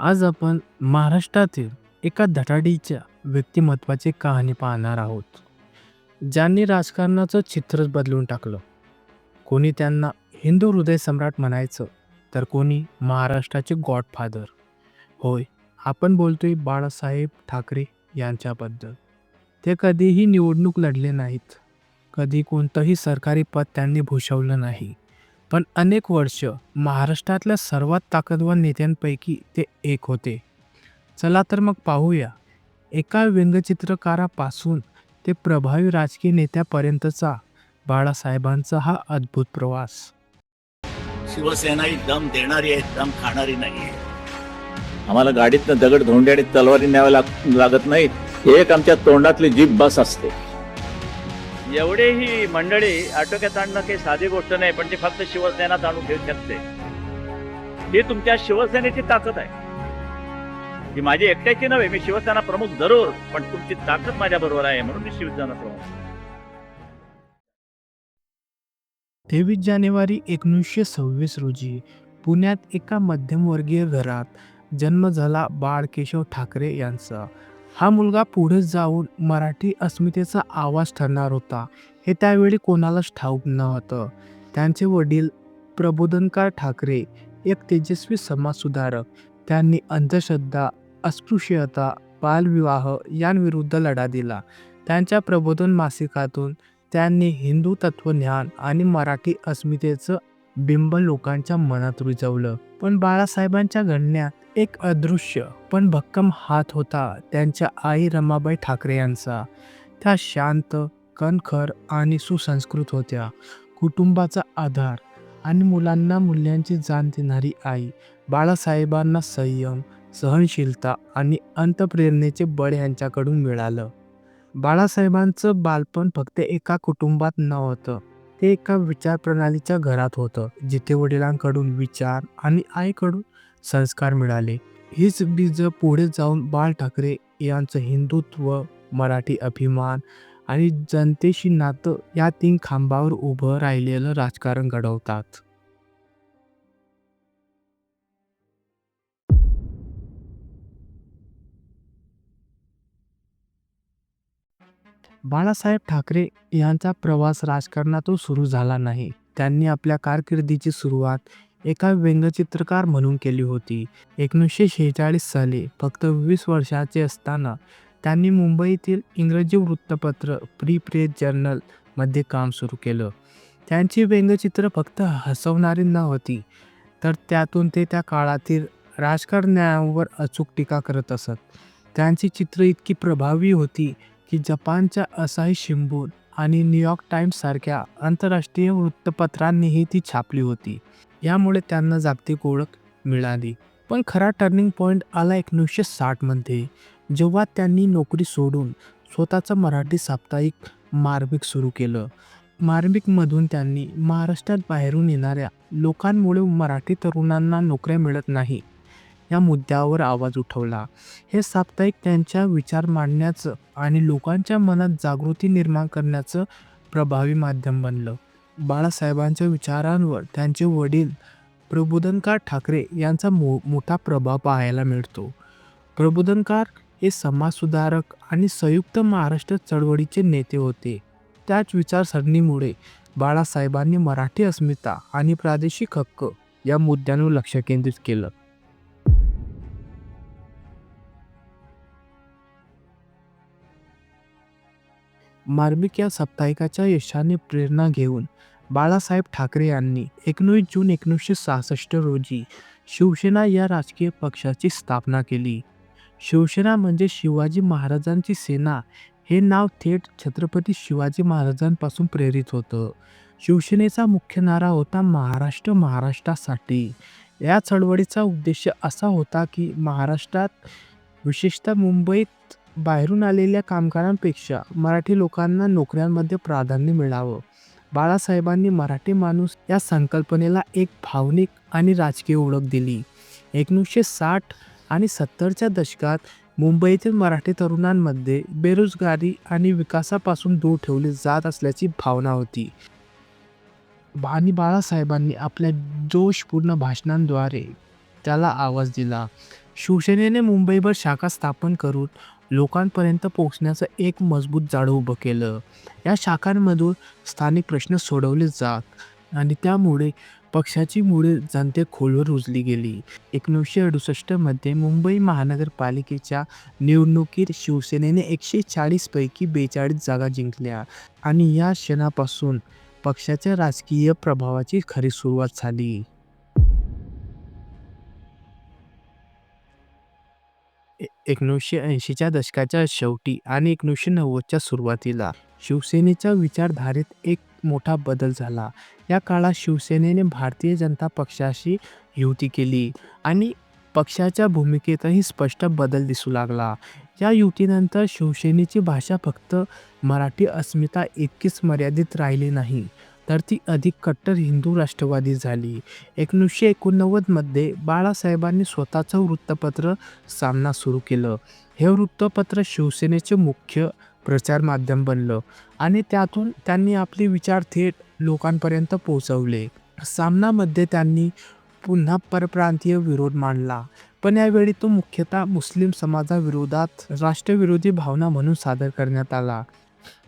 आज आपण महाराष्ट्रातील एका धडाडीच्या व्यक्तिमत्वाची कहाणी पाहणार आहोत. ज्यांनी राजकारणाचं चित्रच बदलून टाकलं. कोणी त्यांना हिंदू हृदय सम्राट म्हणायचं तर कोणी महाराष्ट्राचे गॉडफादर. होय आपण बोलतोय बाळासाहेब ठाकरे यांच्याबद्दल. ते कधीही निवडणूक लढले नाहीत. कधी कोणतंही सरकारी पद त्यांनी भूषवलं नाही. पण अनेक वर्ष महाराष्ट्रातल्या सर्वात ताकदवार नेत्यांपैकी ते एक होते. चला तर मग पाहूया. एका व्यंगचित्रकारापासून ते प्रभावी राजकीय नेत्यापर्यंतचा बाळासाहेबांचा हा अद्भुत प्रवास. शिवसेना ही दम देणारी आहे दम खाणारी नाही आहे. आम्हाला गाडीतनं दगड धोंडे आणि तलवारी न्यावे लाग- लागत नाहीत. एक आमच्या तोंडातली जीभ बस असते. एवढे ही मंडळी आटोक्यात आणणं काही साधी गोष्ट नाही पण ती फक्त शिवसेनाच आणून घेऊ शकते. ही तुमच्या शिवसेनेची ताकद आहे. ही माझी एकट्याची नव्हे मी शिवसेना प्रमुख जरूर पण तुमची ताकद माझ्या बरोबर आहे म्हणून मी शिवसेना प्रमुख. तेवीस जानेवारी एकोणीसशे सव्वीस रोजी पुण्यात एका मध्यमवर्गीय घरात जन्म झाला बाळ केशव ठाकरे यांचा. हा मुलगा पुढे जाऊन मराठी अस्मितेचा आवाज ठरणार होता. हे त्यावेळी कोणालाच ठाऊक नव्हतं. त्यांचे वडील प्रबोधनकार ठाकरे एक तेजस्वी समाजसुधारक त्यांनी अंधश्रद्धा अस्पृश्यता बालविवाह यांविरुद्ध लढा दिला. त्यांच्या प्रबोधन मासिकातून त्यांनी हिंदू तत्वज्ञान आणि मराठी अस्मितेचं बिंब लोकांच्या मनात रुजवलं. पण बाळासाहेबांच्या घडण्यात एक अदृश्य पण भक्कम हात होता त्यांच्या आई रमाबाई ठाकरे यांचा. त्या शांत कणखर आणि सुसंस्कृत होत्या. कुटुंबाचा आधार आणि मुलांना मूल्यांची जाण देणारी आई बाळासाहेबांना संयम सहनशीलता आणि अंतप्रेरणेचे बळ यांच्याकडून मिळालं. बाळासाहेबांचं बालपण फक्त एका कुटुंबात नव्हतं. ते एका विचार प्रणालीच्या घरात होतं. जिथे वडिलांकडून विचार आणि आईकडून संस्कार मिळाले. हीच बीज पुढे जाऊन बाळ ठाकरे यांचं हिंदुत्व मराठी अभिमान आणि जनतेशी नातं या तीन खांबावर उभं राहिलेलं राजकारण घडवतात. बाळासाहेब ठाकरे यांचा प्रवास राजकारणातून सुरू झाला नाही. त्यांनी आपल्या कारकिर्दीची सुरुवात एका व्यंगचित्रकार म्हणून केली होती. एकोणीसशे शेहेचाळीस साली फक्त वीस वर्षाचे असताना त्यांनी मुंबईतील इंग्रजी वृत्तपत्र प्री प्रेस जर्नलमध्ये काम सुरू केलं. त्यांची व्यंगचित्र फक्त हसवणारी नव्हती तर त्यातून ते त्या काळातील राजकारण्यावर अचूक टीका करत असत. त्यांची चित्र इतकी प्रभावी होती की जपानच्या असाही शिंबून आणि न्यूयॉर्क टाईम्ससारख्या आंतरराष्ट्रीय वृत्तपत्रांनीही ती छापली होती. यामुळे त्यांना जागतिक ओळख मिळाली. पण खरा टर्निंग पॉईंट आला एकोणीसशे साठमध्ये जेव्हा त्यांनी नोकरी सोडून स्वतःचं मराठी साप्ताहिक मार्मिक सुरू केलं. मार्मिकमधून त्यांनी महाराष्ट्रात बाहेरून येणाऱ्या लोकांमुळे मराठी तरुणांना नोकऱ्या मिळत नाही. या मुद्द्यावर आवाज उठवला. हे साप्ताहिक त्यांच्या विचार मांडण्याचं आणि लोकांच्या मनात जागृती निर्माण करण्याचं प्रभावी माध्यम बनलं. बाळासाहेबांच्या विचारांवर त्यांचे वडील प्रबोधनकार ठाकरे यांचा मो मोठा प्रभाव पाहायला मिळतो. प्रबोधनकार हे समाजसुधारक आणि संयुक्त महाराष्ट्र चळवळीचे नेते होते. त्याच विचारसरणीमुळे बाळासाहेबांनी मराठी अस्मिता आणि प्रादेशिक हक्क या मुद्द्यांवर लक्ष केंद्रित केलं. मार्मिक या साप्ताहिकाच्या यशाने प्रेरणा घेऊन बाळासाहेब ठाकरे यांनी एकोणीस जून एकोणीसशे सहासष्ट रोजी शिवसेना या राजकीय पक्षाची स्थापना केली. शिवसेना म्हणजे शिवाजी महाराजांची सेना हे नाव थेट छत्रपती शिवाजी महाराजांपासून प्रेरित होतं. शिवसेनेचा मुख्य नारा होता महाराष्ट्र महाराष्ट्रासाठी. या चळवळीचा उद्देश असा होता की महाराष्ट्रात विशेषतः मुंबईत बाहेरून आलेल्या कामगारांपेक्षा मराठी लोकांना नोकऱ्यांमध्ये प्राधान्य मिळावं. बाळासाहेबांनी मराठी माणूस या संकल्पनेला एक भावनिक आणि राजकीय ओळख दिली. एकोणीसशे साठ आणि सत्तरच्या दशकात मुंबईतील मराठी तरुणांमध्ये बेरोजगारी आणि विकासापासून दूर ठेवले जात असल्याची भावना होती. आणि बाळासाहेबांनी आपल्या जोशपूर्ण भाषणांद्वारे त्याला आवाज दिला. शिवसेनेने मुंबईवर शाखा स्थापन करून लोकांपर्यंत पोहोचण्याचं एक मजबूत जाळं उभं केलं. या शाखांमधून स्थानिक प्रश्न सोडवले जात आणि त्यामुळे पक्षाची मुळे जनते खोलवर रुजली गेली. एकोणीसशे अडुसष्टमध्ये मुंबई महानगरपालिकेच्या निवडणुकीत शिवसेनेने एकशे चाळीसपैकी बेचाळीस जागा जिंकल्या आणि या क्षणापासून पक्षाच्या राजकीय प्रभावाची खरी सुरुवात झाली. ए- एकोणीसशे ऐंशीच्या दशकाच्या शेवटी आणि एकोणीसशे नव्वदच्या सुरुवातीला शिवसेनेच्या विचारधारेत एक मोठा बदल झाला. या काळात शिवसेनेने भारतीय जनता पक्षाशी युती केली आणि पक्षाच्या भूमिकेतही स्पष्ट बदल दिसू लागला. या युतीनंतर शिवसेनेची भाषा फक्त मराठी अस्मिता इतकीच मर्यादित राहिली नाही. तर ती अधिक कट्टर हिंदू राष्ट्रवादी झाली. एकोणीसशे एकोणनव्वदमध्ये बाळासाहेबांनी स्वतःचं वृत्तपत्र सामना सुरू केलं. हे वृत्तपत्र शिवसेनेचे मुख्य प्रचार माध्यम बनलं आणि त्यातून त्यांनी आपले विचार थेट लोकांपर्यंत पोहोचवले. सामनामध्ये त्यांनी पुन्हा परप्रांतीय विरोध मांडला पण यावेळी तो मुख्यतः मुस्लिम समाजाविरोधात राष्ट्रविरोधी भावना म्हणून सादर करण्यात आला.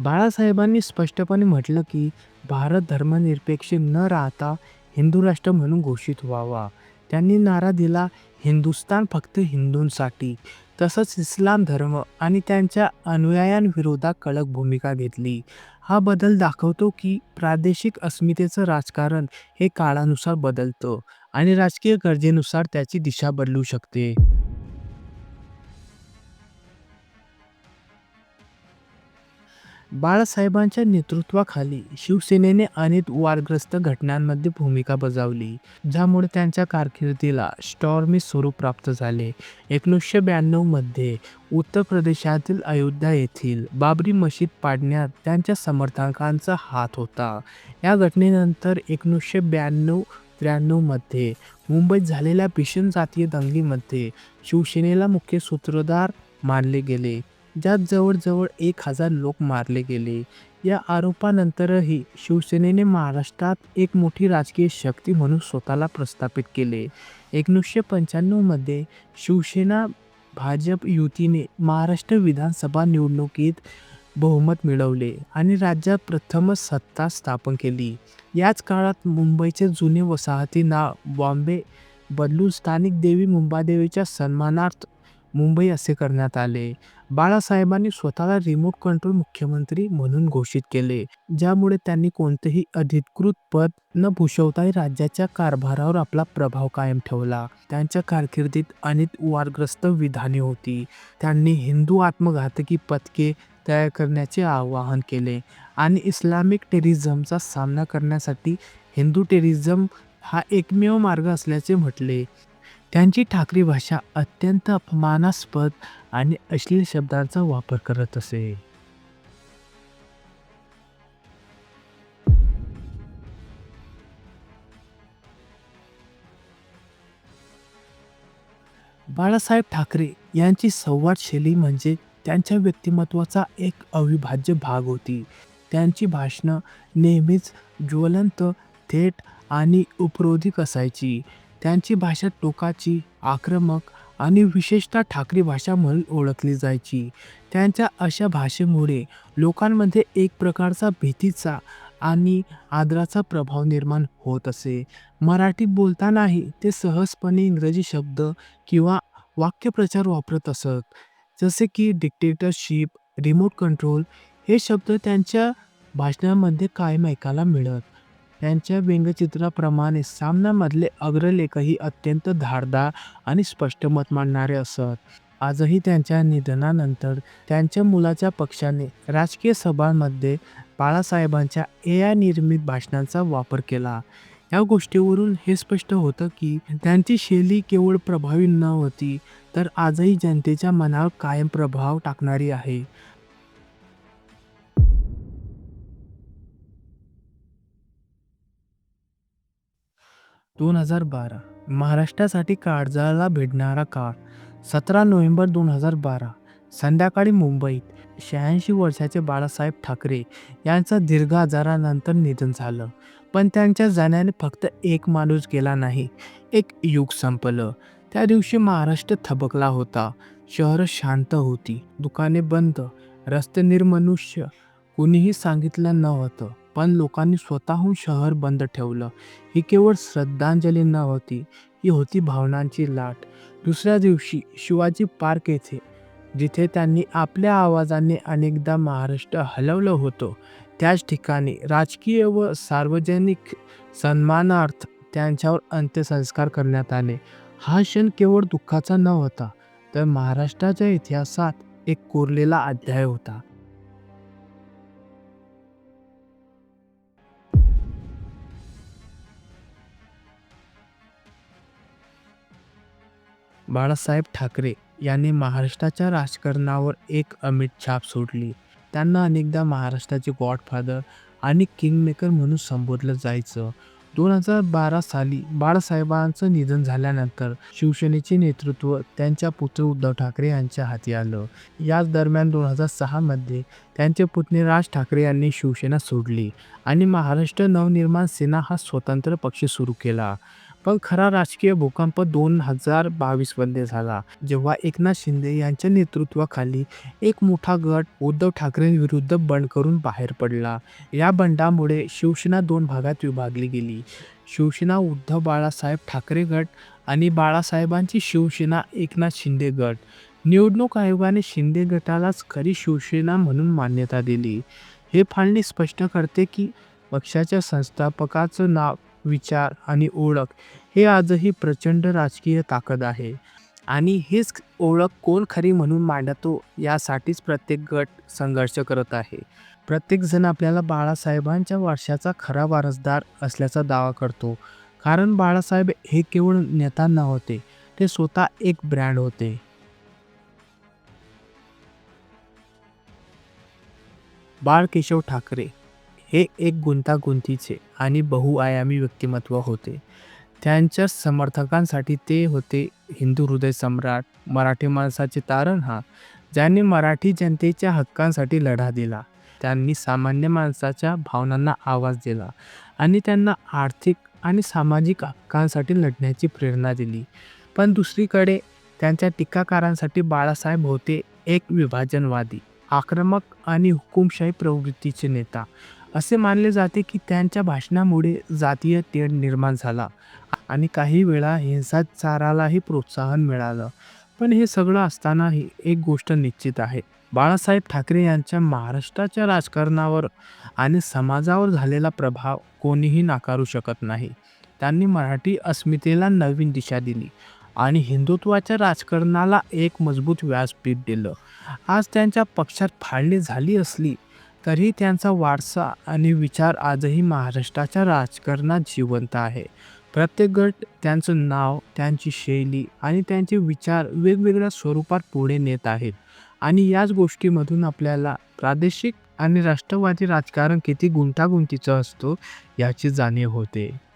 बाळासाहेबांनी स्पष्टपणे म्हटलं की भारत धर्मनिरपेक्ष न राहता हिंदू राष्ट्र म्हणून घोषित व्हावा. त्यांनी नारा दिला हिंदुस्तान फक्त हिंदूंसाठी. तसंच इस्लाम धर्म आणि त्यांच्या अनुयायांविरोधात कडक भूमिका घेतली. हा बदल दाखवतो की प्रादेशिक अस्मितेचं राजकारण हे काळानुसार बदलतं आणि राजकीय गरजेनुसार त्याची दिशा बदलू शकते. बाळासाहेबांच्या नेतृत्वाखाली शिवसेनेने अनेक वारग्रस्त घटनांमध्ये भूमिका बजावली ज्यामुळे त्यांच्या कारकिर्दीला स्टॉर्मी स्वरूप प्राप्त झाले. एकोणीसशे ब्याण्णवमध्ये उत्तर प्रदेशातील अयोध्या येथील बाबरी मशीद पाडण्यात त्यांच्या समर्थकांचा हात होता. या घटनेनंतर एकोणीसशे ब्याण्णव त्र्याण्णवमध्ये मुंबईत झालेल्या भीषण जातीय दंगलीमध्ये शिवसेनेला मुख्य सूत्रधार मानले गेले. ज्यात जवळजवळ एक हजार लोक मारले गेले. या आरोपानंतरही शिवसेनेने महाराष्ट्रात एक मोठी राजकीय शक्ती म्हणून स्वतःला प्रस्थापित केले. एकोणीसशे पंच्याण्णवमध्ये शिवसेना भाजप युतीने महाराष्ट्र विधानसभा निवडणुकीत बहुमत मिळवले आणि राज्यात प्रथमच सत्ता स्थापन केली. याच काळात मुंबईचे जुने वसाहती नाव बॉम्बे बदलून स्थानिक देवी मुंबादेवीच्या सन्मानार्थ मुंबई असे करण्यात आले. बाळासाहेबांनी स्वतःला रिमोट कंट्रोल मुख्यमंत्री म्हणून घोषित केले ज्यामुळे त्यांनी कोणतेही अधिकृत पद न भूषवताही राज्याच्या कारभारावर आपला प्रभाव कायम ठेवला. त्यांच्या कारकिर्दीत अनेक वारग्रस्त विधाने होती. त्यांनी हिंदू आत्मघातकी पथके तयार करण्याचे आवाहन केले आणि इस्लामिक टेरिझमचा सामना करण्यासाठी हिंदू टेरिझम हा एकमेव मार्ग असल्याचे म्हटले. त्यांची ठाकरी भाषा अत्यंत अपमानास्पद आणि अश्लील शब्दांचा वापर करत असे. बाळासाहेब ठाकरे यांची संवाद शैली म्हणजे त्यांच्या व्यक्तिमत्वाचा एक अविभाज्य भाग होती. त्यांची भाषणं नेहमीच ज्वलंत थेट आणि उपरोधिक असायची. त्यांची भाषा टोकाची आक्रमक आणि विशेषतः ठाकरी भाषा म्हणून ओळखली जायची. त्यांच्या अशा भाषेमुळे लोकांमध्ये एक प्रकारचा भीतीचा आणि आदराचा प्रभाव निर्माण होत असे. मराठी बोलतानाही ते सहजपणे इंग्रजी शब्द किंवा वाक्यप्रचार वापरत असत. जसे की डिक्टेटरशिप रिमोट कंट्रोल हे शब्द त्यांच्या भाषणामध्ये कायम ऐकायला मिळत. त्यांच्या व्यंगचित्राप्रमाणे सामनामधले अग्रलेखही अत्यंत धारदार आणि स्पष्ट मत मांडणारे असत. आजही त्यांच्या निधनानंतर त्यांच्या मुलाच्या पक्षाने राजकीय सभांमध्ये बाळासाहेबांच्या ए आय निर्मित भाषणांचा वापर केला. या गोष्टीवरून हे स्पष्ट होतं की त्यांची शैली केवळ प्रभावी न होती तर आजही जनतेच्या मनावर कायम प्रभाव टाकणारी आहे. दोन हजार बारा. महाराष्ट्रासाठी काळजाला भिडणारा काळ सतरा नोव्हेंबर दोन हजार बारा. संध्याकाळी मुंबईत शहाऐंशी वर्षाचे बाळासाहेब ठाकरे यांचं दीर्घ आजारानंतर निधन झालं. पण त्यांच्या जाण्याने फक्त एक माणूस गेला नाही एक युग संपलं. त्या दिवशी महाराष्ट्र थबकला होता. शहर शांत होती. दुकाने बंद रस्ते निर्मनुष्य. कुणीही सांगितलं नव्हतं. पण लोकांनी स्वतःहून शहर बंद ठेवलं. ही केवळ श्रद्धांजली नव्हती ही होती भावनांची लाट. दुसऱ्या दिवशी शिवाजी पार्क येथे जिथे त्यांनी आपल्या आवाजाने अनेकदा महाराष्ट्र हलवलं होतं त्याच ठिकाणी राजकीय व सार्वजनिक सन्मानार्थ त्यांच्यावर अंत्यसंस्कार करण्यात आले. हा क्षण केवळ दुःखाचा न होता तर महाराष्ट्राच्या इतिहासात एक कोरलेला अध्याय होता. बाळासाहेब ठाकरे यांनी महाराष्ट्राच्या राजकारणावर एक अमिट छाप सोडली. त्यांना अनेकदा महाराष्ट्राचे गॉडफादर आणि किंगमेकर म्हणून संबोधलं जायचं. दोन हजार बारा साली बाळासाहेबांचं निधन झाल्यानंतर शिवसेनेचे नेतृत्व त्यांच्या पुत्र उद्धव ठाकरे यांच्या हाती आलं. याच दरम्यान दोन हजार सहामध्ये त्यांचे पुतणे राज ठाकरे यांनी शिवसेना सोडली आणि महाराष्ट्र नवनिर्माण सेना हा स्वतंत्र पक्ष सुरू केला. पण खरा राजकीय भूकंप दोन हजार बावीसमध्ये झाला जेव्हा एकनाथ शिंदे यांच्या नेतृत्वाखाली एक मोठा गट उद्धव ठाकरेंविरुद्ध बंड करून बाहेर पडला. या बंडामुळे शिवसेना दोन भागात विभागली गेली. शिवसेना उद्धव बाळासाहेब ठाकरे गट आणि बाळासाहेबांची शिवसेना एकनाथ शिंदे गट. निवडणूक आयोगाने शिंदे गटालाच खरी शिवसेना म्हणून मान्यता दिली. हे फाळणी स्पष्ट करते की पक्षाच्या संस्थापकाचं नाव विचार आणि ओळख हे आजही प्रचंड राजकीय ताकद आहे. आणि हेच ओळख कोण खरी म्हणून मांडतो यासाठीच प्रत्येक गट संघर्ष करत आहे. प्रत्येकजण आपल्याला बाळासाहेबांच्या वर्षाचा खरा वारसदार असल्याचा दावा करतो. कारण बाळासाहेब हे केवळ नेता नव्हते ते स्वतः एक ब्रँड होते. बाळ केशव ठाकरे हे एक गुंतागुंतीचे आणि बहुआयामी व्यक्तिमत्व होते. त्यांच्या समर्थकांसाठी ते होते हिंदू हृदय सम्राट मराठी माणसाचे तारण हा ज्यांनी मराठी जनतेच्या हक्कांसाठी लढा दिला. त्यांनी सामान्य माणसाच्या भावनांना आवाज दिला आणि त्यांना आर्थिक आणि सामाजिक हक्कांसाठी लढण्याची प्रेरणा दिली. पण दुसरीकडे त्यांच्या टीकाकारांसाठी बाळासाहेब होते एक विभाजनवादी आक्रमक आणि हुकुमशाही प्रवृत्तीचे नेता. असे मानले जाते की त्यांच्या भाषणामुळे जातीय तेढ निर्माण झाला आणि काही वेळा हिंसाचारालाही प्रोत्साहन मिळालं. पण हे सगळं असतानाही एक गोष्ट निश्चित आहे. बाळासाहेब ठाकरे यांच्या महाराष्ट्राच्या राजकारणावर आणि समाजावर झालेला प्रभाव कोणीही नाकारू शकत नाही. त्यांनी मराठी अस्मितेला नवीन दिशा दिली आणि हिंदुत्वाच्या राजकारणाला एक मजबूत व्यासपीठ दिलं. आज त्यांच्या पक्षात फाळणी झाली असली तरी त्यांचा वारसा आणि विचार आजही महाराष्ट्राच्या राजकारणात जिवंत आहे. प्रत्येक गट त्यांचं नाव त्यांची शैली आणि त्यांचे विचार वेगवेगळ्या स्वरूपात पुढे नेत आहेत. आणि याच गोष्टीमधून आपल्याला प्रादेशिक आणि राष्ट्रवादी राजकारण किती गुंतागुंतीचं असतो याची जाणीव होते.